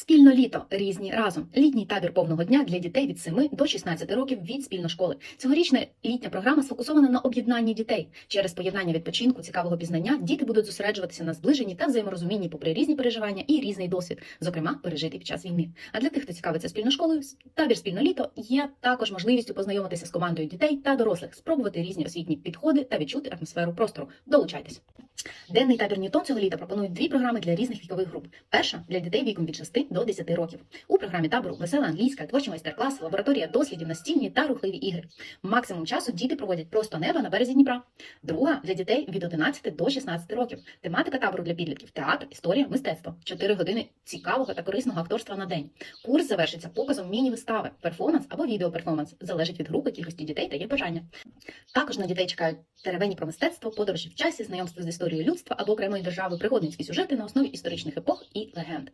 Спільно літо різні разом. Літній табір повного дня для дітей від 7 до 16 років від спільношколи. Цьогорічна літня програма сфокусована на об'єднанні дітей. Через поєднання відпочинку, цікавого пізнання діти будуть зосереджуватися на зближенні та взаєморозумінні попри різні переживання і різний досвід, зокрема пережитий під час війни. А для тих, хто цікавиться спільношколою, табір спільно літо є також можливістю познайомитися з командою дітей та дорослих, спробувати різні освітні підходи та відчути атмосферу простору. Долучайтесь. Денний табір Ньютон цього літа пропонує дві програми для різних вікових груп. Перша для дітей віком від 6 до 10 років. У програмі табору весела англійська, творчий майстер-клас, лабораторія дослідів, настільні та рухливі ігри. Максимум часу діти проводять просто неба на березі Дніпра. Друга для дітей від 11 до 16 років. Тематика табору для підлітків театр, історія, мистецтво. 4 години цікавого та корисного акторства на день. Курс завершиться показом міні-вистави, перформанс або відеоперформанс. Залежить від групи, кількості дітей та є бажання. Також на дітей чекають теревені про мистецтво, подорожі в часі, знайомство з історією людства або окремої держави, пригодницькі сюжети на основі історичних епох і легенд.